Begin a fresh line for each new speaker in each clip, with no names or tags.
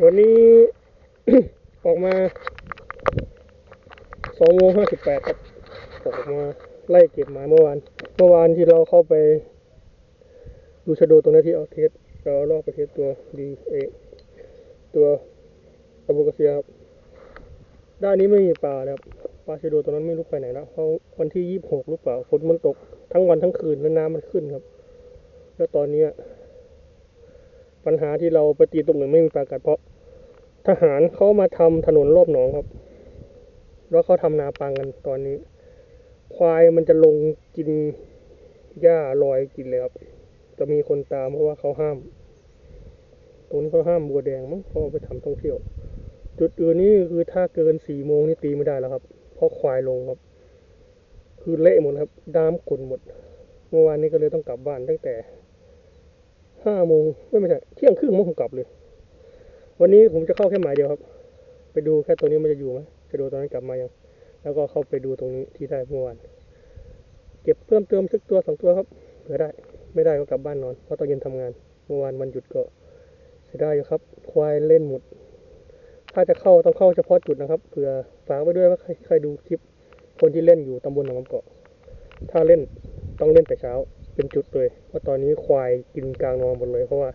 วันนี้ ออกมาสองโมงห้าสิบแปดครับออกมาไล่เก็บหมาเมื่อวาน เมื่อวานที่เราเข้าไป ดูชะโดตรงนี้ที่เอาเทสเราลอกไปเทสตัวดีเอตัวอะโบกาเซียครับด้านนี้ไม่มีปลาแล้วครับปลาชะโดตรงนั้นไม่รู้ไปไหนแล้วเพราะวันที่ยี่สิบหกหรือเปล่าฝนมันตกทั้งวันทั้งคืนแล้วน้ำมันขึ้นครับ แล้วตอนเนี้ ปัญหาที่เราไปตีตรงอื่นไม่มีปลากัดเพราะ ทหารเขามาทำถนนรอบหนองครับ แล้วเขาทำนาปังกันตอนนี้ ควายมันจะลงกินหญ้าลอยกินเลยครับจะมีคนตามเพราะว่าเขาห้ามตรงนี้เขาห้ามบัวแดงมั้งเขาไปทำท่องเที่ยว จุดอื่นนี่คือถ้าเกินสี่โมงนี่ตีไม่ได้แล้วครับ เพราะควายลงครับ คือเละหมดครับน้ำขุ่นหมด เมื่อวานนี้ก็เลยต้องกลับบ้านตั้งแต่ ห้าโมงไม่ไม่ใช่เที่ยงครึ่งมั้งผมกลับเลย วันนี้ผมจะเข้าแค่หมายเดียวครับ ไปดูแค่ตัวนี้มันจะอยู่ไหมจะดูตอนนั้นกลับมายัง แล้วก็เข้าไปดูตรงนี้ที่ได้เมื่อวานเก็บเพิ่มเติมสักตัวสองตัวครับเผื่อได้ ไม่ได้ก็กลับบ้านนอนเพราะตอนเย็นทำงาน เมื่อวานวันหยุดก็เสียดายอยู่ครับ ควายเล่นหมด ถ้าจะเข้าต้องเข้าเฉพาะจุดนะครับเผื่อฝากไว้ด้วยว่าใครใครดูคลิปคนที่เล่นอยู่ตำบลหนองน้ำเกาะถ้าเล่นต้องเล่นแต่เช้า เป็นจุดเลยเพราตอนนี้ควายกินกลางนอนหมดเลย เพราะว่า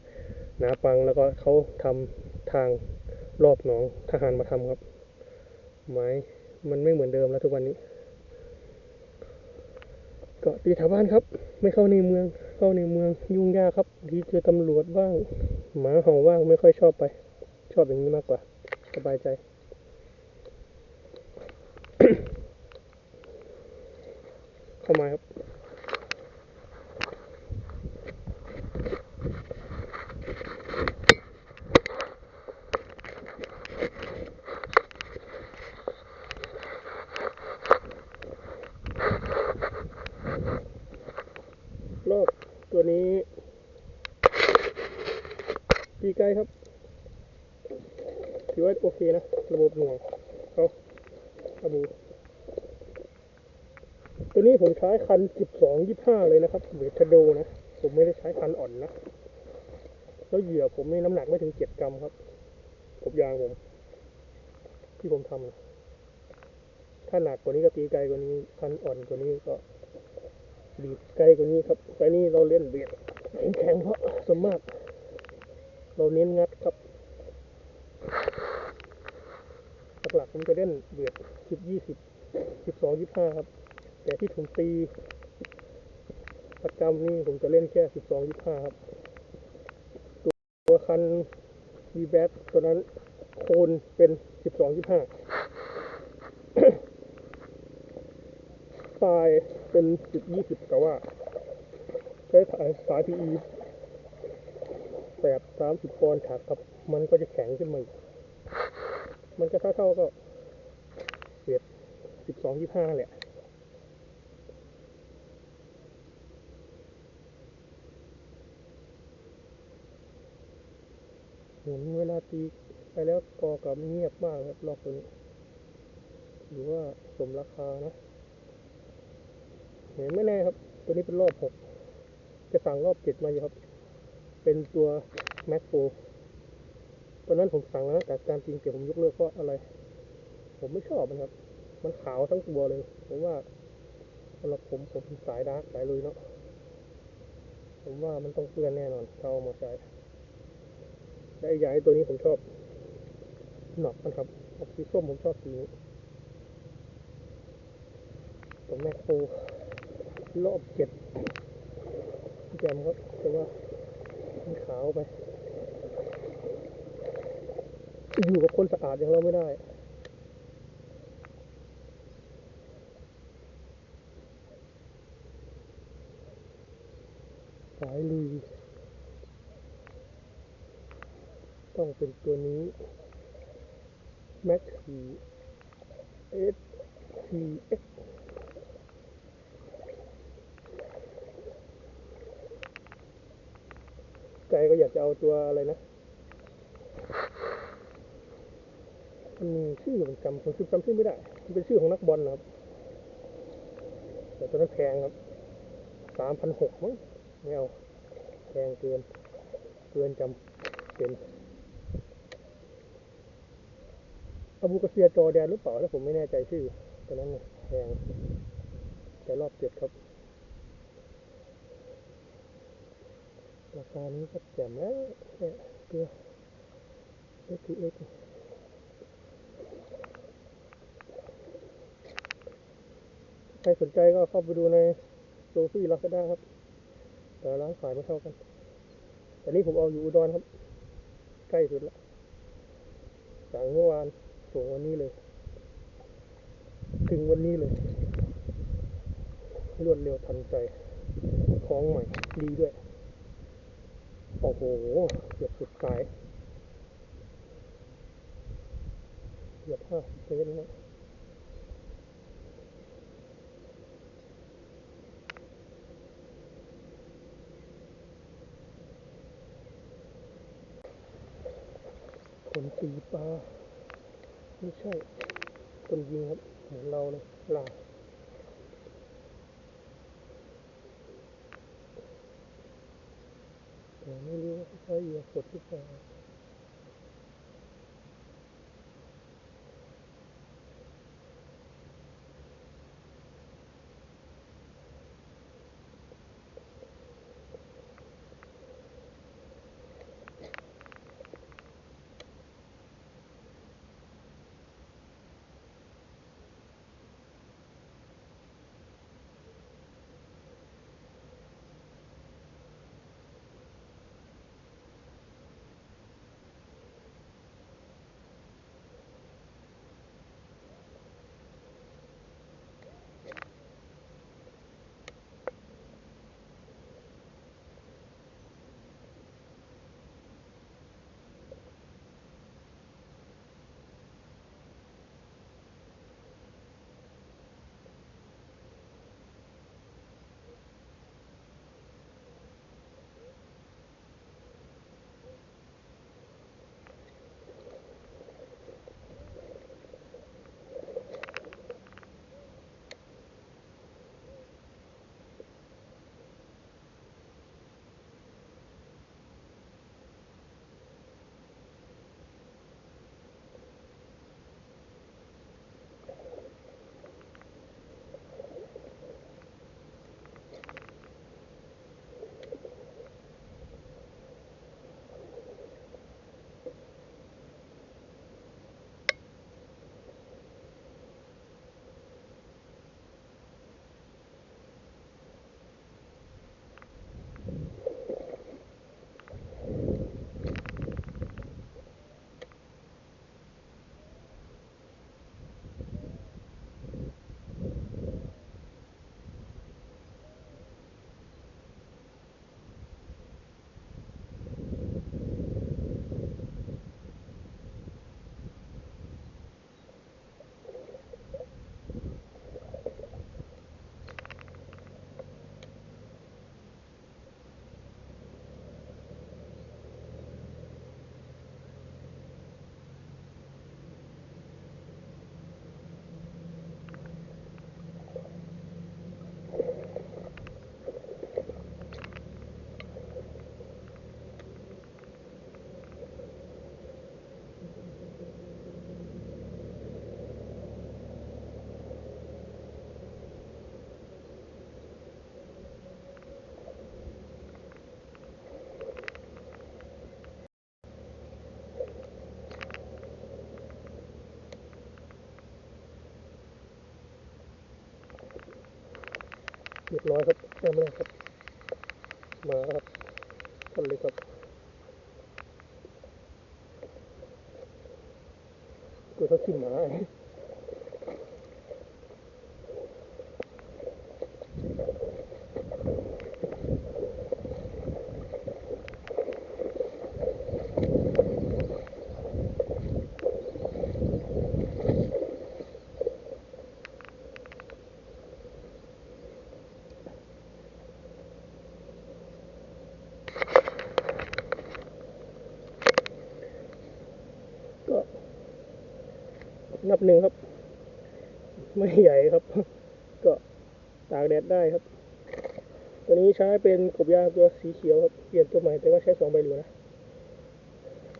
หนาปังแล้วก็เขาทำทางรอบหนองทหารมาทำครับ ไม้มันไม่เหมือนเดิมแล้วทุกวันนี้เกาะตีแถวบ้านครับ ไม่เข้าในเมือง เข้าในเมืองยุ่งยากครับทีเจอตำรวจบ้าง หมาเห่าบ้างไม่ค่อยชอบไป ชอบอย่างนี้มากกว่า สบายใจเข้ามาครับ รอบตัวนี้ ตีไกลครับ ถือว่าโอเคนะ ระบบหน่วงเขาอาบูตัวนี้ผมใช้คัน 12 25 เลยนะครับเวทโดนะ ผมไม่ได้ใช้คันอ่อนนะ แล้วเหยื่อผมนี่น้ำหนักไม่ถึง 7 กรัมครับกบยางผม ที่ผมทำนะถ้าหนักกว่านี้ก็ตีไกลกว่านี้ คันอ่อนกว่านี้ก็ดีดไกลกว่านี้ครับไกลนี้เราเล่นเบียดแข็งเพราะส่วนมาก เราเน้นงัดครับ หลักๆผมจะเล่นเบียดสิบยี่สิบสิบสองยี่ห้าครับ แต่ที่ผมตีประจำนี่ผมจะเล่นแค่สิบสองยี่ห้าครับ ตัวคันวีแบทตัวนั้นโคนเป็นสิบสองยี่ห้าทรายเป็นสิบยี่สิบแต่ว่าใช้สายสาย PE แปดสามสิบปอนด์ถักครับ มันก็จะแข็งขึ้นมาอีกมันก็เท่าเท่าก็เศษสิบสองยี่ห้าแหละเห็นเวลาตีไปแล้วกอกับเงียบมากครับรอบตัวนี้หรือว่าสมราคานะเห็นไม่แน่ครับ ตัวนี้เป็นรอบหกจะสั่งรอบเจ็ดมาอยู่ครับ เป็นตัวแม็กโฟตอนนั้นผมสั่งแล้วแต่การจริงเก็บผมยกเลิกเพราะอะไร ผมไม่ชอบมันครับ มันขาวทั้งตัวเลยผมว่าสำหรับผมผมสายดาร์กสายลุยเนาะผมว่ามันต้องเปื้อนแน่นอนถ้าเอามาใช้และอีกอย่างไอ้ตัวนี้ผมชอบหนอกมันครับออกสีส้มผมชอบสีนี้ตัวแม็กโฟรอบเจ็ดแจมครับแต่ว่า ขาวไป อยู่กับคนสะอาดอย่างเราไม่ได้สายลุย ต้องเป็นตัวนี้ Max 4 S T X ใจก็อยากจะเอาตัวอะไรนะมันมีชื่อผมจำผมจำชื่อไม่ได้ มันเป็นชื่อของนักบอลนะครับ แต่ตัวนั้นแพงครับสามพันหกมั้งไม่เอาแพงเกิน เกินจำเป็นอาบูกาเซียจอแดนหรือเปล่าแล้วผมไม่แน่ใจชื่อตอนนั้นแพงแต่รอบเจ็ดครับ ราคานี้ก็แจ่มแล้วแค่ตัว x 2 x ใครสนใจก็เข้าไปดูในโซฟี่ลาซาด้าครับ แต่ร้านขายไม่เท่ากัน แต่นี่ผมเอาอยู่อุดรครับ ใกล้สุดละสั่งเมื่อวานส่งวันนี้เลย ถึงวันนี้เลย รวดเร็วทันใจ ของใหม่ดีด้วย โอ้โหเกือบสุดสายเกือบห้าสิบเมตรนะคนตีปลาไม่ใช่คนยิงครับเหมือนเราเลยลาแต่ไม่รู้ว่า เขา เรียบร้อยครับแม่ไม่ได้ครับ มาครับคนเลยครับกูเขาขึ้นมาก็ นับหนึ่งครับ ไม่ใหญ่ครับ ก็ตากแดดได้ครับ ตัวนี้ใช้เป็นกบยางตัวสีเขียวครับ เปลี่ยนตัวใหม่แต่ว่าใช้สองใบเหลือนะ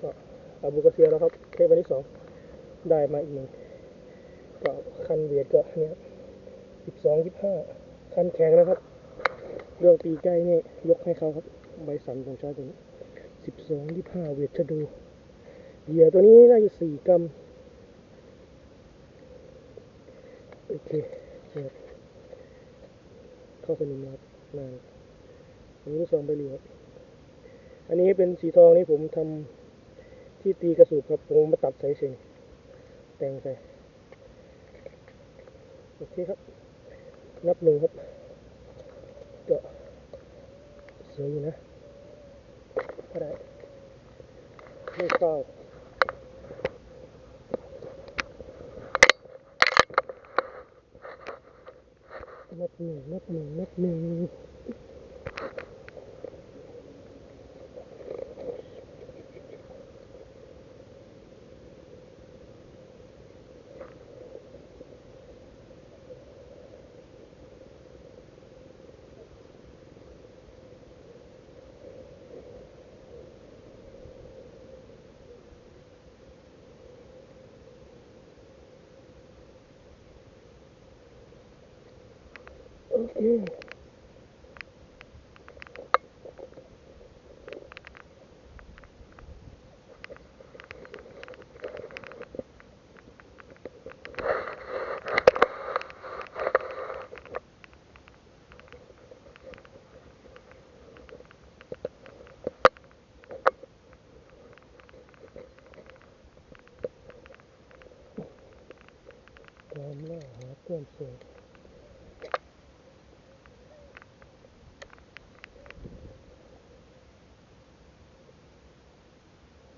ก็อาบูกาเซียแล้วครับเทปวันที่สองได้มาอีกหนึ่งก็คันเวียดก็เนี่ยสิบสองสิบห้าคันแข็งนะครับ เรื่องตีใกล้นี่ยกให้เขาครับ ใบสันของชายตัวนี้สิบสองยี่ห้าเวทชะดูเหยื่อตัวนี้น่าจะสี่กรัมโอเค เนี่ยเข้าสนิมนะครับนานอันนี้ลูกซองไปเรีครับอันนี้เป็นสีทองนี่ผมทำที่ตีกระสุนครับผมมาตัดใส่เฉยแต่งใส่โอเคครับ นับหนึ่งครับก็สวยอยู่นะก็ได้ไม่เศร้า เม็ดหนึ่งเม็ดหนึ่งเม็ดหนึ่ง สด